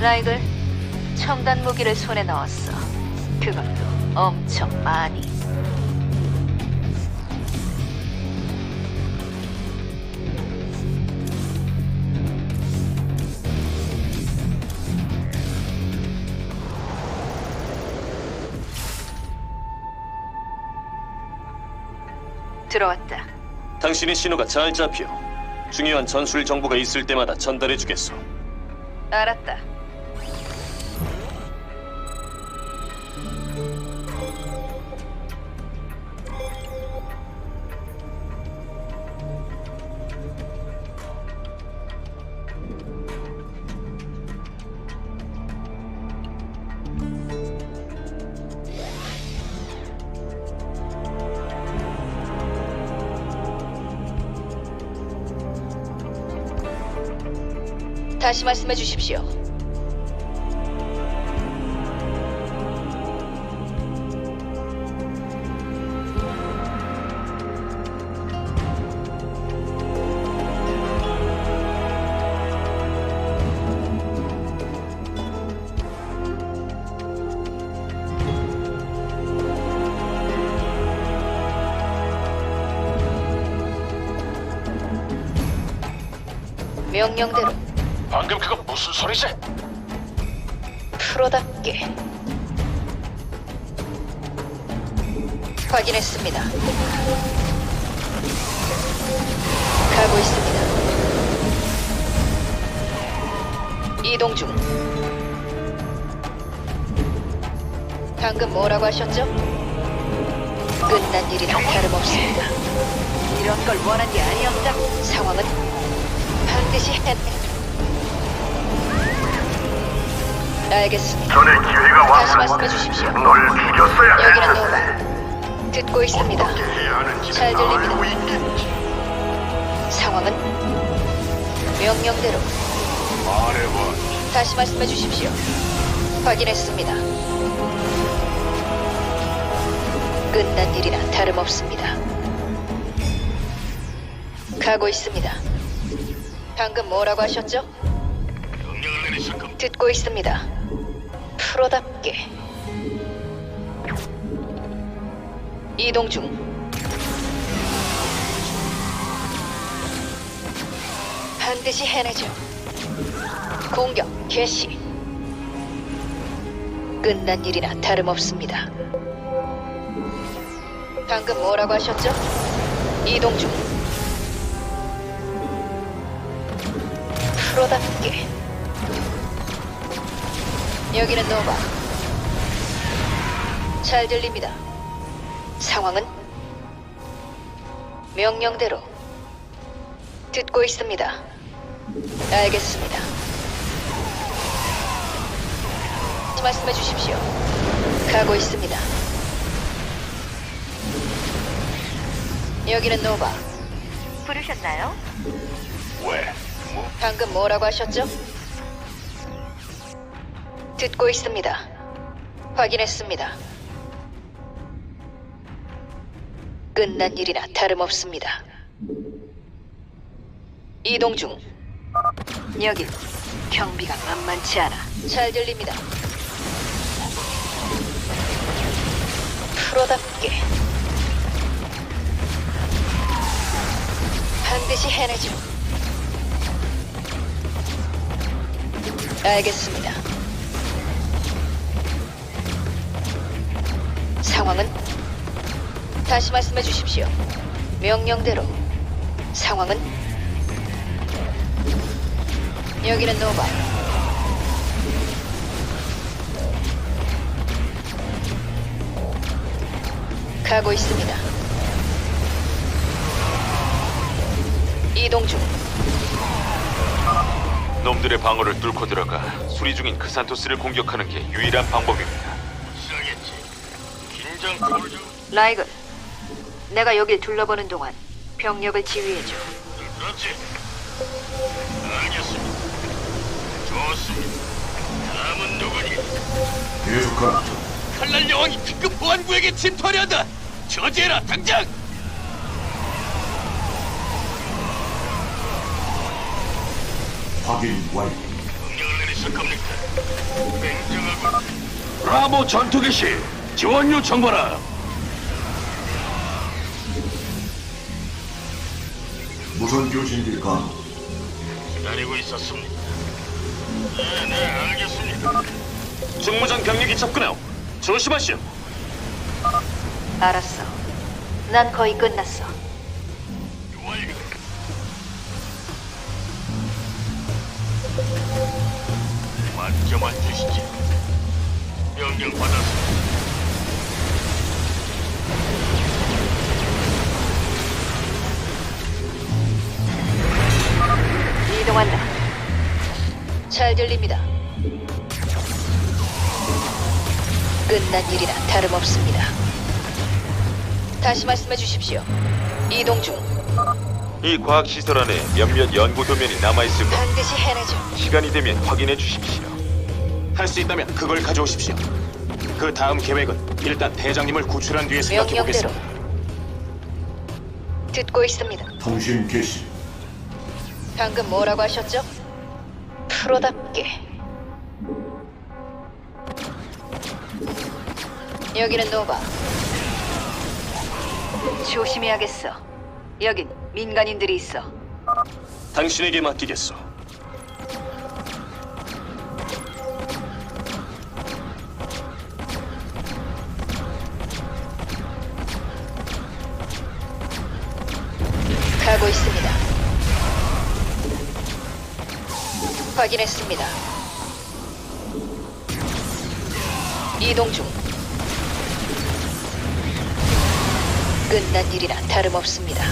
라이글, 첨단 무기를 손에 넣었어. 그것도 엄청 많이. 들어왔다. 당신의 신호가 잘 잡혀. 중요한 전술 정보가 있을 때마다 전달해 주겠소. 알았다. 다시 말씀해 주십시오. 명령대로 방금 그거 무슨 소리지? 프로답게 확인했습니다. 가고 있습니다. 이동 중. 방금 뭐라고 하셨죠? 끝난 일이나 다름없습니다. 이런 걸 원한 게 아니었다. 상황은 반드시 해. 알겠습니다. 전에 기회가 다시 말씀해 주십시오. 널 죽였어야 여기는 했는데 노바. 듣고 있습니다. 해야 하는 길을 잘 들립니다. 알고 있겠지 상황은 명령대로 말해봐 다시 말씀해 주십시오. 확인했습니다. 끝난 일이나 다름없습니다. 가고 있습니다. 방금 뭐라고 하셨죠? 명령을 내리실 겁니다 듣고 있습니다. 프로답게 이동 중. 반드시 해내죠. 공격 개시. 끝난 일이나 다름없습니다. 방금 뭐라고 하셨죠? 이동 중. 프로답게. 여기는 노바. 잘 들립니다. 상황은 명령대로 듣고 있습니다. 알겠습니다. 말씀해 주십시오. 가고 있습니다. 여기는 노바. 부르셨나요? 왜? 뭐 방금 뭐라고 하셨죠? 듣고 있습니다. 확인했습니다. 끝난 일이나 다름없습니다. 이동 중. 여기 경비가 만만치 않아. 잘 들립니다. 프로답게 반드시 해내죠. 알겠습니다. 상황은 다시 말씀해 주십시오. 명령대로 상황은 여기는 노바. 가고 있습니다. 이동 중. 놈들의 방어를 뚫고 들어가 수리 중인 크산토스를 공격하는 게 유일한 방법입니다. 긴장 풀죠 라이글, 내가 여길 둘러보는 동안 병력을 지휘해줘. 그렇지 알겠습니다 좋습니다 다음은 누구니? 계속하라. 칼날 여왕이 특급 보안구에게 침투하려 한다 저지해라 당장 확인 완료. 명령을 있을 겁니까? 냉정하고 브라보 전투 개시 지원 요청하라. 무선 교신기가 기다리고 있었습니다. 네, 네, 알겠습니다. 중무장 병력이 접근하오. 조심하시오. 알았어. 난 거의 끝났어. 완료. 만점만 주시지. 명령 받았습니다. 이동한다. 잘 들립니다. 끝난 일이라 다름없습니다. 다시 말씀해 주십시오. 이동 중. 이 과학 시설 안에 몇몇 연구 도면이 남아 있을 겁니다. 반드시 해내죠. 시간이 되면 확인해 주십시오. 할 수 있다면 그걸 가져오십시오. 그 다음 계획은 일단 대장님을 구출한 뒤에 생각해 명령대로. 보겠습니다. 듣고 있습니다. 통신 개시 방금 뭐라고 하셨죠? 프로답게. 여기는 노바. 조심해야겠어. 여긴 민간인들이 있어. 당신에게 맡기겠소. 이동 중. 끝난 일이라 다름없습니다.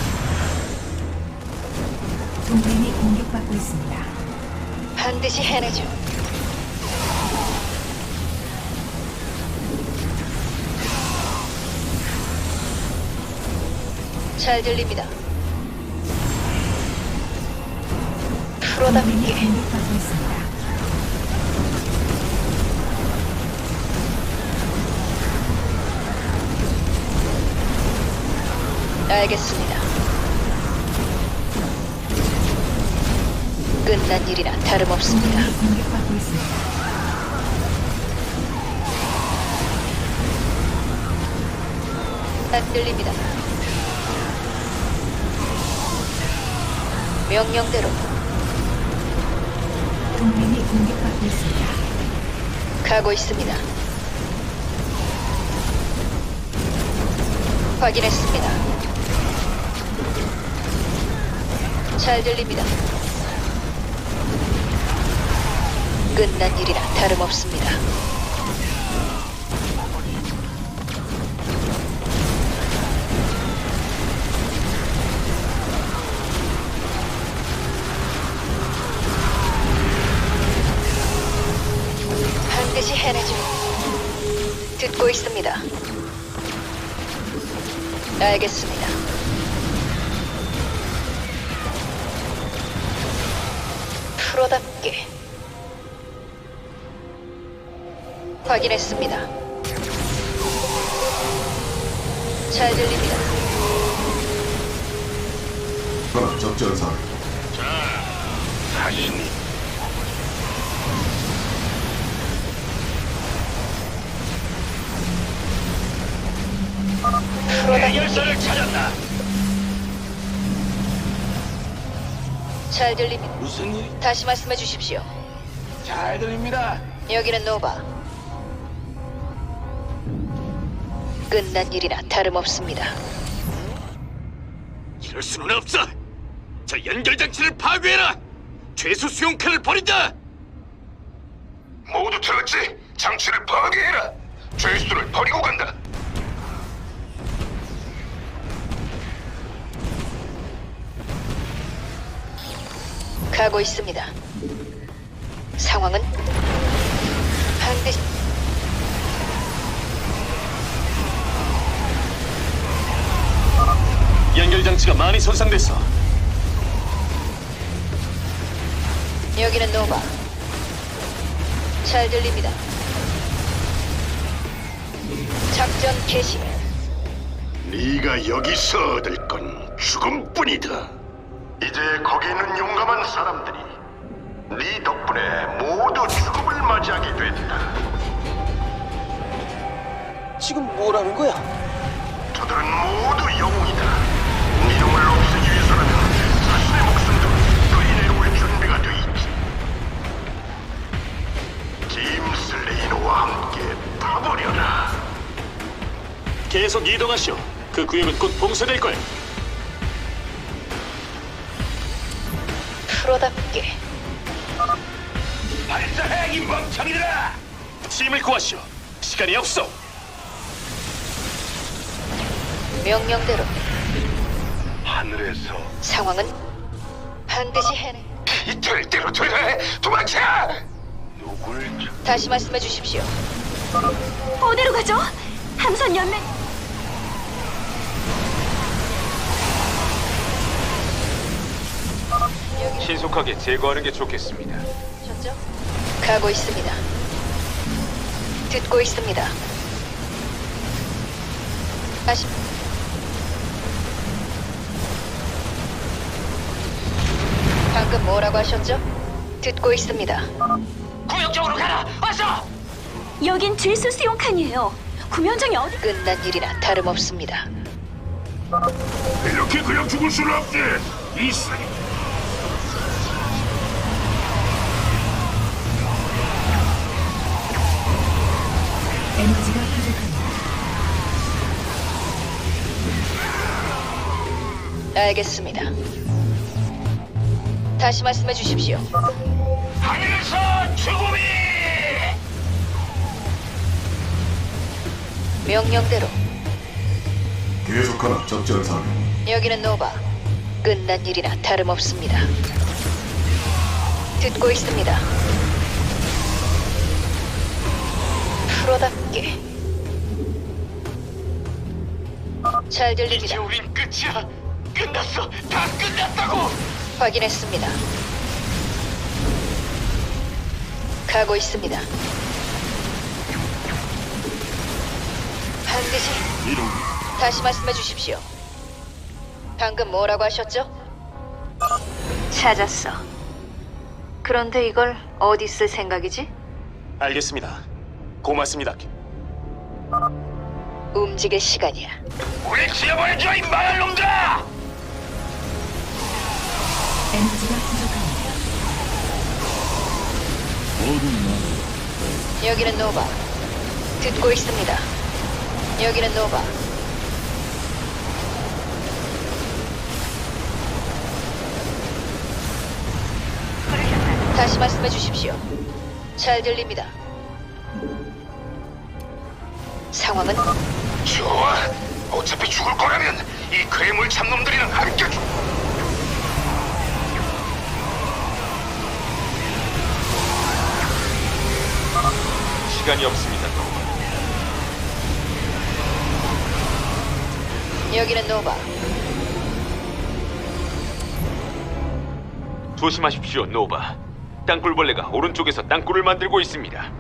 동맹이 공격받고 있습니다. 반드시 해내죠. 잘 들립니다. 동맹이 프로답게 공격받고 있습니다. 알겠습니다. 끝난 일이라 다름없습니다. 동맹이 공격받고 있습니다. 안 들립니다. 명령대로 동맹이 공격받고 있습니다. 가고 있습니다. 확인했습니다. 잘 들립니다. 끝난 일이라 다름없습니다. 반드시 해내죠. 듣고 있습니다. 알겠습니다. 프로답게 확인했습니다. 잘 들립니다. 그럼 적전사 사신 해결사를 찾았다. 잘 들립니다. 무슨 일? 다시 말씀해 주십시오. 잘 들립니다. 여기는 노바. 끝난 일이나 다름없습니다. 이럴 수는 없어. 저 연결 장치를 파괴해라. 죄수 수용칸을 버린다. 모두 들었지? 장치를 파괴해라. 죄수를 버리고 간다. 가고 있습니다. 상황은 반드시 연결 장치가 많이 손상됐어. 여기는 노바. 잘 들립니다. 작전 개시. 네가 여기서 얻을 건 죽음뿐이다. 이제 거기 있는 용감한 사람들이 네 덕분에 모두 죽음을 맞이하게 됐다. 지금 뭐라는 거야? 저들은 모두 영웅이다. 이놈을 없애기 위해서라면 자신의 목숨도 그리 내놓을 준비가 돼 있지. 짐 슬레이너와 함께 타버려라. 계속 이동하시오. 그 구역은 곧 봉쇄될 거야. 프로답게 발사해 이 멍청이들아! 팀을 구하시오. 시간이 없어. 명령대로 하늘에서 상황은 반드시 해내. 이 절대로 돼 도망쳐! 누굴 저- 다시 말씀해 주십시오. 어디로 가죠? 함선 연맹 신속하게 제거하는 게 좋겠습니다. 오셨죠? 가고 있습니다. 듣고 있습니다. 다시 방금 뭐라고 하셨죠? 듣고 있습니다. 구역 쪽으로 가라! 어서! 여긴 죄수 수용칸이에요. 구면정이 어디? 끝난 일이나 다름없습니다. 이렇게 그냥 죽을 수는 없지. 이 사이 에 알겠습니다. 다시 말씀해 주십시오. 하늘에서 죽음이! 명령대로 계속하라 적절 사격. 여기는 노바. 끝난 일이나 다름없습니다. 듣고 있습니다. 프로답게 잘 이제 들립니다. 우린 끝이야! 끝났어! 다 끝났다고! 확인했습니다. 가고 있습니다. 반드시 다시 말씀해 주십시오. 방금 뭐라고 하셨죠? 찾았어. 그런데 이걸 어디 쓸 생각이지? 알겠습니다. 고맙습니다. 움직일 시간이야. 우리 지어버려줘 이 망할 놈들아! 에너지가 부족합니다. 여기는 노바. 듣고 있습니다. 여기는 노바. 다시 말씀해 주십시오. 잘 들립니다. 상황은 좋아. 어차피 죽을 거라면 이 괴물 참놈들이랑 함께 죽. 시간이 없습니다. 여기는 노바. 조심하십시오, 노바. 땅굴벌레가 오른쪽에서 땅굴을 만들고 있습니다.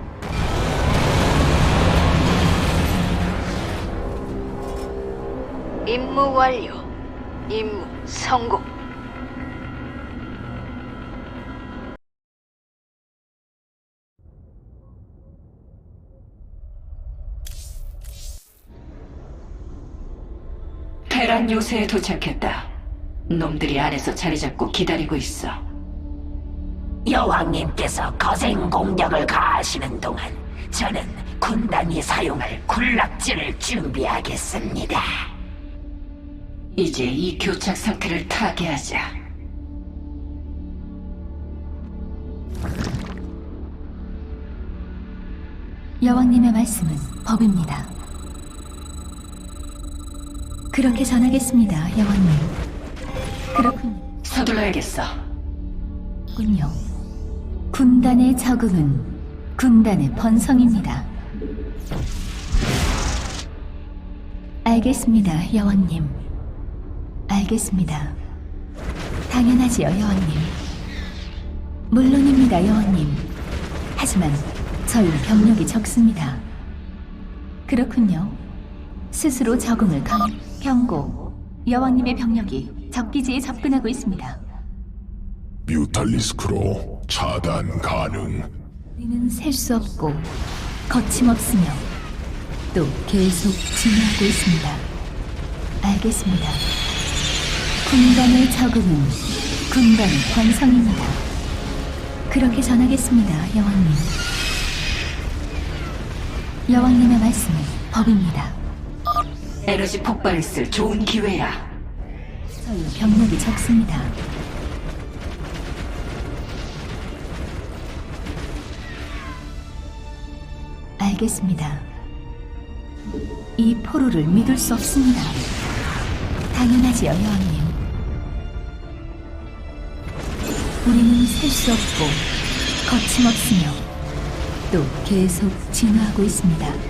임무 완료. 임무 성공. 테란 요새에 도착했다. 놈들이 안에서 자리 잡고 기다리고 있어. 여왕님께서 거센 공격을 가하시는 동안 저는 군단이 사용할 군락지를 준비하겠습니다. 이제 이 교착 상태를 타개하자. 여왕님의 말씀은 법입니다. 그렇게 전하겠습니다, 여왕님. 그렇군요. 서둘러야겠어. 군요. 군단의 적응은 군단의 번성입니다. 알겠습니다, 여왕님. 알겠습니다. 당연하지요, 여왕님. 물론입니다, 여왕님. 하지만 저희 병력이 적습니다. 그렇군요. 스스로 적응을 강, 경고. 여왕님의 병력이 적기지에 접근하고 있습니다. 뮤탈리스크로 차단 가능. 우리는 셀 수 없고 거침없으며 또 계속 진화하고 있습니다. 알겠습니다. 군단의 적응은 군단의 권성입니다. 그렇게 전하겠습니다, 여왕님. 여왕님의 말씀은 법입니다. 에너지 폭발을 쓸 좋은 기회야. 저희 병력이 적습니다. 알겠습니다. 이 포로를 믿을 수 없습니다. 당연하지요, 여왕님. 우리는 셀 수 없고 거침없으며 또 계속 진화하고 있습니다.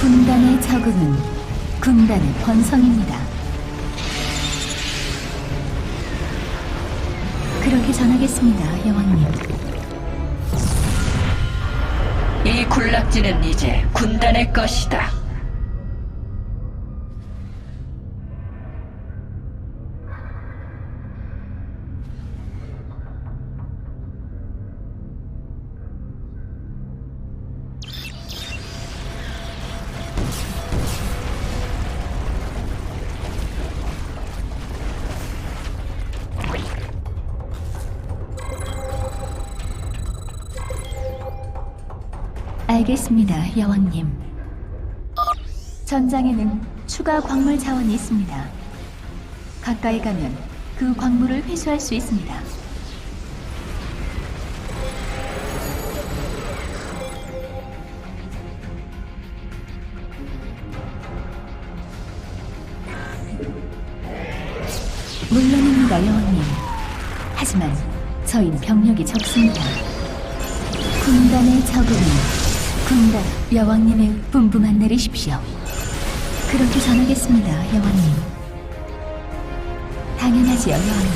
군단의 적응은 군단의 번성입니다. 그렇게 전하겠습니다, 여왕님. 이 군락지는 이제 군단의 것이다. 알겠습니다, 여왕님. 전장에는 추가 광물 자원이 있습니다. 가까이 가면 그 광물을 회수할 수 있습니다. 물론입니다, 여왕님. 하지만 저희 병력이 적습니다. 군단의 적응은 군단 여왕님의 분부만 내리십시오. 그렇게 전하겠습니다, 여왕님. 당연하지요, 여왕님.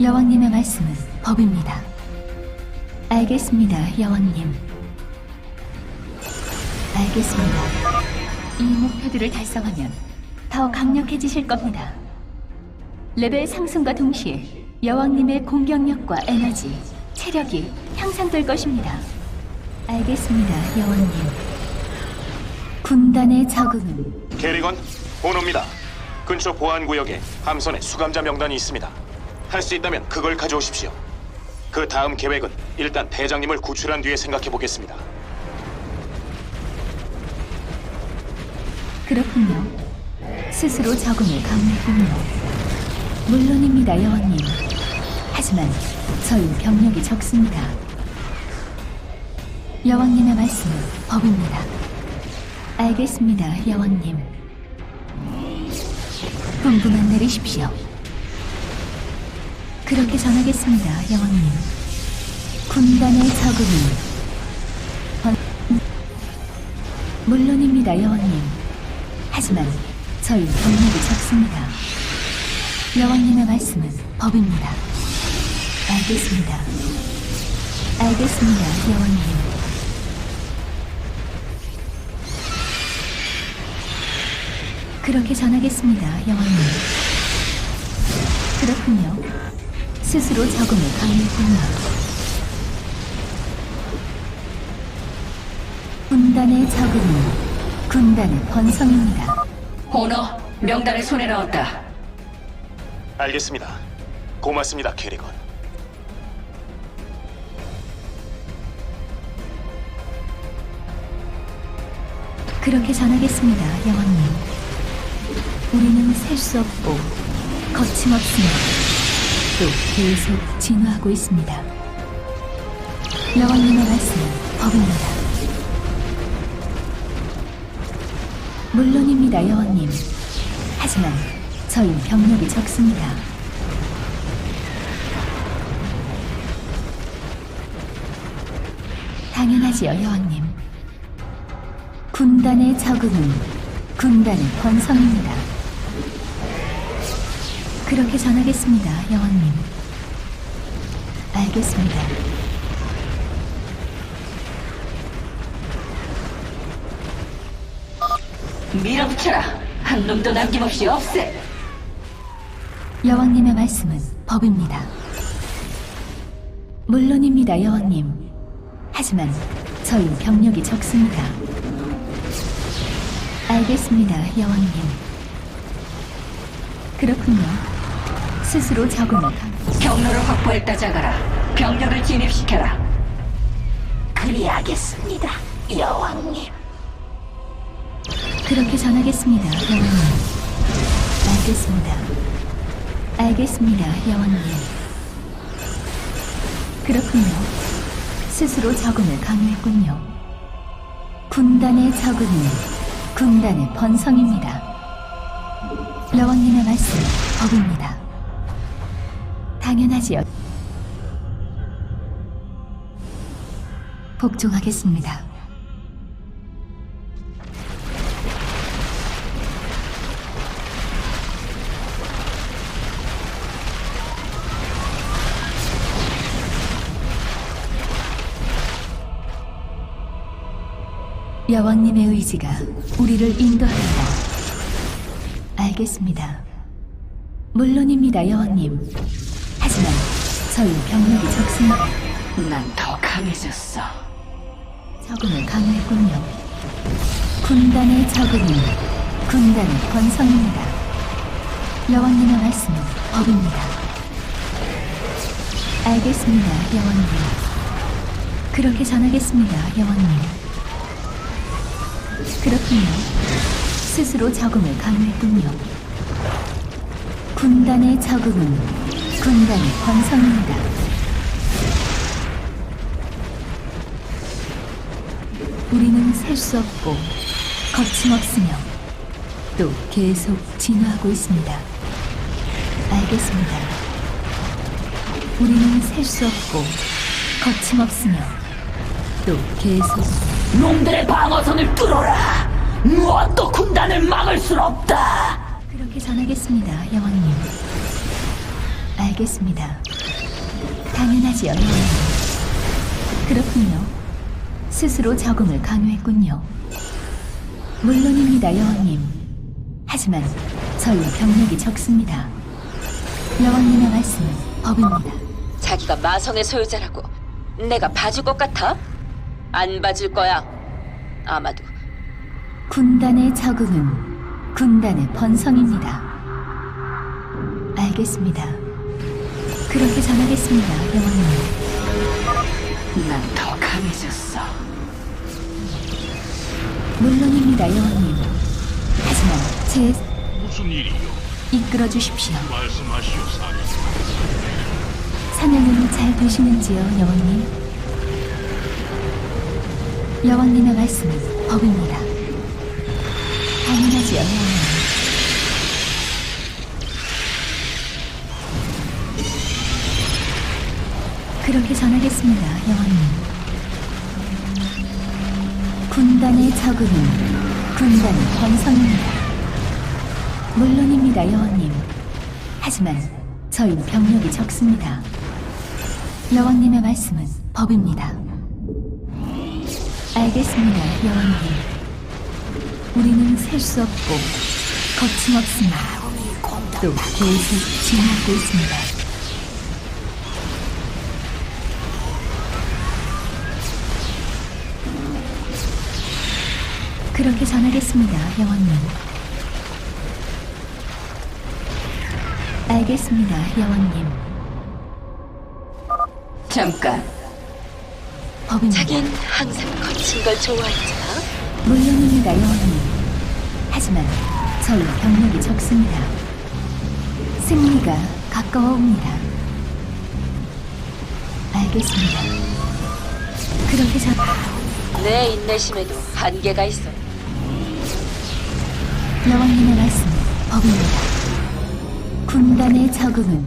여왕님의 말씀은 법입니다. 알겠습니다, 여왕님. 알겠습니다. 이 목표들을 달성하면 더 강력해지실 겁니다. 레벨 상승과 동시에 여왕님의 공격력과 에너지, 체력이 향상될 것입니다. 알겠습니다, 여왕님. 군단의 적응은 캐리건, 오노입니다. 근처 보안 구역에 함선의 수감자 명단이 있습니다. 할 수 있다면 그걸 가져오십시오. 그 다음 계획은 일단 대장님을 구출한 뒤에 생각해 보겠습니다. 그렇군요. 스스로 적응을 강화했군요. 물론입니다, 여왕님. 하지만 저희 병력이 적습니다. 여왕님의 말씀은 법입니다. 알겠습니다, 여왕님. 분부만 내리십시오. 그렇게 전하겠습니다, 여왕님. 군단의 적응은 번... 물론입니다, 여왕님. 하지만 저희 병력이 적습니다. 여왕님의 말씀은 법입니다. 알겠습니다. 알겠습니다, 여왕님. 그렇게 전하겠습니다, 여왕님. 그렇군요. 스스로 적응을 강요했군요. 군단의 적응은 군단의 번성입니다. 오너, 명단을 손에 넣었다. 알겠습니다. 고맙습니다, 캐리건. 그렇게 전하겠습니다, 여왕님. 우리는 셀 수 없고 거침없으며 또 계속 진화하고 있습니다. 여왕님의 말씀은 법입니다. 물론입니다, 여왕님. 하지만 저희 병력이 적습니다. 당연하지요, 여왕님. 군단의 적응은 군단의 번성입니다. 그렇게 전하겠습니다, 여왕님. 알겠습니다. 밀어붙여라. 한 놈도 남김없이 없애. 여왕님의 말씀은 법입니다. 물론입니다, 여왕님. 하지만 저희 병력이 적습니다. 알겠습니다, 여왕님. 그렇군요. 스스로 적응을 강- 경로를 확보했다 자가라. 병력을 진입시켜라. 그리하겠습니다, 여왕님. 그렇게 전하겠습니다, 여왕님. 알겠습니다. 알겠습니다, 여왕님. 그렇군요. 스스로 적응을 강요했군요. 군단의 적응은 군단의 번성입니다. 여왕님의 말씀 법입니다. 당연하지요. 복종하겠습니다. 여왕님의 의지가 우리를 인도한다. 알겠습니다. 물론입니다, 여왕님. 저희 병력이 적습니다. 난 더 강해졌어. 적응을 강요했군요. 군단의 적응은 군단의 권성입니다. 여왕님의 말씀은 법입니다. 알겠습니다, 여왕님. 그렇게 전하겠습니다, 여왕님. 그렇군요. 스스로 적응을 강요했군요. 군단의 적응은 군단의 권성입니다. 우리는 셀 수 없고 거침없으며 또 계속 진화하고 있습니다. 알겠습니다. 우리는 셀 수 없고 거침없으며 또 계속 놈들의 방어선을 뚫어라. 무엇도 군단을 막을 순 없다. 그렇게 전하겠습니다, 여왕님. 알겠습니다. 당연하지요. 그렇군요. 스스로 적응을 강요했군요. 물론입니다, 여왕님. 하지만 저희 병력이 적습니다. 여왕님의 말씀은 법입니다. 자기가 마성의 소유자라고 내가 봐줄 것 같아? 안 봐줄 거야. 아마도 군단의 적응은 군단의 번성입니다. 알겠습니다. 그렇게 전하겠습니다, 여왕님. 난 더 강해졌어. 물론입니다, 여왕님. 하지만 제 무슨 일이요? 이끌어 주십시오. 말씀하시오, 사령. 사냥은 잘 되시는지요, 여왕님? 여왕님의 말씀은 법입니다. 당연하지요, 여왕님. 그렇게 전하겠습니다, 여왕님. 군단의 적응은 군단의 권성입니다. 물론입니다, 여왕님. 하지만 저희 병력이 적습니다. 여왕님의 말씀은 법입니다. 알겠습니다, 여왕님. 우리는 셀 수 없고 거침없습니다. 또 계속 진화하고 있습니다. 그렇게 전하겠습니다, 여왕님. 알겠습니다, 여왕님. 잠깐. 법입니다. 자긴 항상 거친 걸 좋아했잖아. 물론입니다, 여왕님. 하지만 저희 병력이 적습니다. 승리가 가까워 옵니다. 알겠습니다. 그렇게 전내 인내심에도 한계가 있어. 여왕님의 말씀은 법입니다. 군단의 적응은